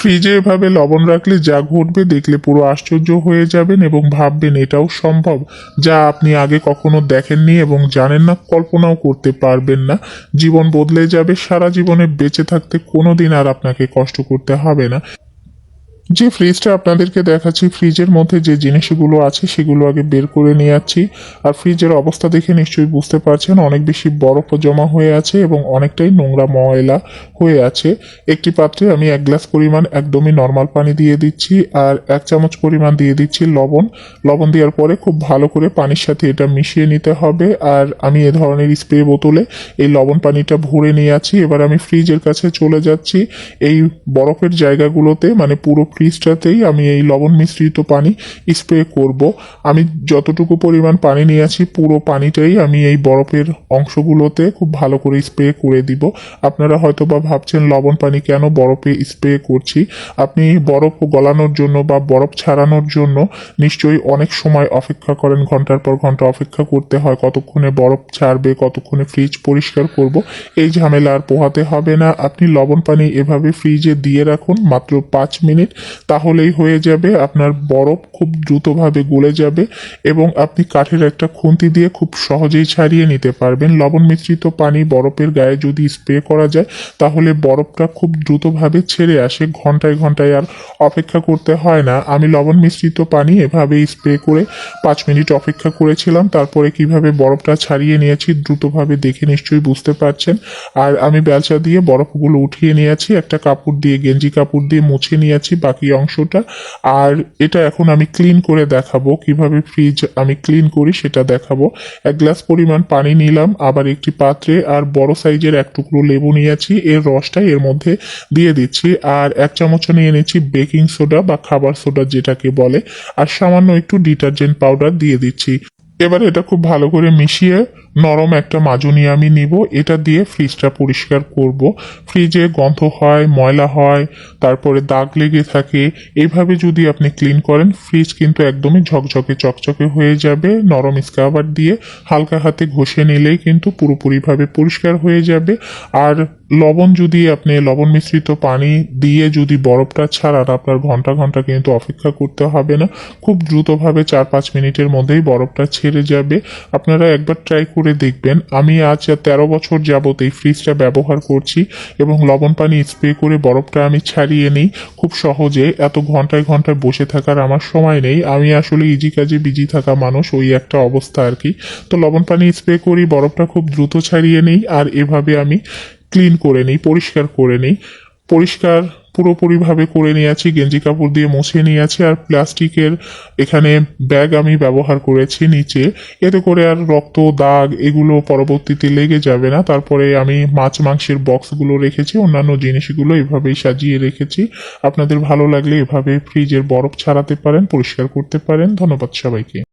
ফ্রিজে এভাবে লবণ রাখলে যা ঘটবে দেখলে পুরো আশ্চর্য হয়ে যাবেন এবং ভাববেন এটাও সম্ভব, যা আপনি আগে কখনো দেখেননি এবং জানেন না, কল্পনাও করতে পারবেন না। জীবন বদলে যাবে, সারা জীবনে বেঁচে থাকতে কোনো দিন আর আপনাকে কষ্ট করতে হবে না। যে ফ্রিজটা আপনাদেরকে দেখাচ্ছি ফ্রিজের মধ্যে যে জিনিসগুলো আছে সেগুলো আগে বের করে নিয়ে যাচ্ছি আর ফ্রিজের অবস্থা দেখে নিশ্চয়ই বুঝতে পারছেন, অনেক বেশি বরফ জমা হয়ে আছে এবং অনেকটাই নোংরা ময়লা হয়ে আছে। একটি পাত্রে আমি এক গ্লাস পরিমাণ একদমই নর্মাল পানি দিয়ে দিচ্ছি আর এক চামচ পরিমাণ দিয়ে দিচ্ছি লবণ। লবণ দেওয়ার পরে খুব ভালো করে পানির সাথে এটা মিশিয়ে নিতে হবে আর আমি এ ধরনের স্প্রে বোতলে এই লবণ পানিটা ভরে নিয়ে আছি এবার আমি ফ্রিজের কাছে চলে যাচ্ছি। এই বরফের জায়গাগুলোতে মানে পুরো ফ্রিজটাতেই আমি এই লবণ মিশ্রিত পানি স্প্রে করব। আমি যতটুকু পরিমাণ পানি নিয়ে আছি, পুরো পানিটাই আমি এই বরফের অংশগুলোতে খুব ভালো করে স্প্রে করে দিব। আপনারা হয়তো বা ভাবছেন, লবণ পানি কেন বরফে স্প্রে করছি? আপনি বরফ গলানোর জন্য বা বরফ ছাড়ানোর জন্য নিশ্চয়ই অনেক সময় অপেক্ষা করেন, ঘণ্টার পর ঘণ্টা অপেক্ষা করতে হয়, কতক্ষণে বরফ ছাড়বে, কতক্ষণে ফ্রিজ পরিষ্কার করব। এই ঝামেলা আর পোহাতে হবে না। আপনি লবণ পানি এভাবে ফ্রিজে দিয়ে রাখুন মাত্র পাঁচ মিনিট। তাহলেই হয়ে যাবে, আপনার বরফ খুব দ্রুতভাবে গলে যাবে এবং আপনি কাঠের একটা খুন্তি দিয়ে খুব সহজেই ছাড়িয়ে নিতে পারবেন। লবণ মিশ্রিত পানি বরফের গায়ে যদি স্প্রে করা যায়, তাহলে বরফটা খুব দ্রুতভাবে ছেড়ে আসে, ঘন্টায় ঘন্টায় আর অপেক্ষা করতে হয় না। আমি লবণ মিশ্রিত পানি এভাবে স্প্রে করে পাঁচ মিনিট অপেক্ষা করেছিলাম, তারপরে কীভাবে বরফটা ছাড়িয়ে নিয়েছি দ্রুতভাবে দেখে নিশ্চয়ই বুঝতে পারছেন। আর আমি বেলচা দিয়ে বরফগুলো উঠিয়ে নিয়েছি, একটা কাপড় দিয়ে, গেঞ্জি কাপড় দিয়ে মুছে নিয়েছি, বাকি অংশটা। আর এটা এখন আমি ক্লিন করে দেখাবো, কীভাবে ফ্রিজ আমি ক্লিন করি সেটা দেখাবো। এক গ্লাস পরিমাণ পানি নিলাম, আবার একটি পাত্রে আর বড় সাইজের এক টুকরো লেবু নিয়েছি, এর রসটা এর মধ্যে দিয়ে দিচ্ছি। আর এক চামচ নিয়ে নিচ্ছি বেকিং সোডা বা খাবার সোডা যেটাকে বলে, আর সামান্য একটু ডিটারজেন্ট পাউডার দিয়ে দিচ্ছি। এবার এটা খুব ভালো করে মিশিয়ে নরম একটা মাজনি আমি নিব। এটা দিয়ে ফ্রিজটা পরিষ্কার করব। ফ্রিজে গন্ধ হয়, ময়লা হয়, তারপরে দাগ লেগে থাকে। এইভাবে যদি আপনি ক্লিন করেন ফ্রিজ কিন্তু একদমই ঝকঝকে, চকচকে হয়ে যাবে। নরম স্ক্রাবার দিয়ে হালকা হাতে ঘষে নিলেই কিন্তু পুরোপুরিভাবে পরিষ্কার হয়ে যাবে। আর লবণ যদি আপনি লবণ মিশ্রিত পানি দিয়ে যদি বরফটা ছাড়ান, আপনার ঘণ্টা ঘণ্টা কিন্তু অপেক্ষা করতে হবে না। খুব দ্রুতভাবে চার পাঁচ মিনিটের মধ্যেই বরফটা ছেড়ে যাবে। আপনারা একবার ট্রাই করে দেখবেন। আমি আজ তেরো বছর যাবত এই ফ্রিজটা ব্যবহার করছি এবং লবণ পানি স্প্রে করে বরফটা আমি ছাড়িয়ে নিই। খুব সহজে এত ঘন্টায় ঘন্টায় বসে থাকার আমার সময় নেই। আমি আসলে ইজি কাজে বিজি থাকা মানুষ, ওই একটা অবস্থা আর কি। তো লবণ পানি স্প্রে করি, বরফটা খুব দ্রুত ছাড়িয়ে নিই। আর এভাবে আমি ক্লিন করে নিই, পরিষ্কার করে নিই। পরিষ্কার পুরোপুরিভাবে করে নিয়েছি, গেঞ্জি কাপড় দিয়ে মুছে নিয়েছি, আর প্লাস্টিকের এখানে ব্যাগ আমি ব্যবহার করেছি নিচে। এতে করে আর রক্ত, দাগ এগুলো পরবর্তীতে লেগে যাবে না। তারপরে আমি মাছ, মাংসের বক্সগুলো রেখেছি, অন্যান্য জিনিসগুলো এভাবেই সাজিয়ে রেখেছি। আপনাদের ভালো লাগলে এভাবে ফ্রিজের বরফ ছাড়াতে পারেন, পরিষ্কার করতে পারেন। ধন্যবাদ সবাইকে।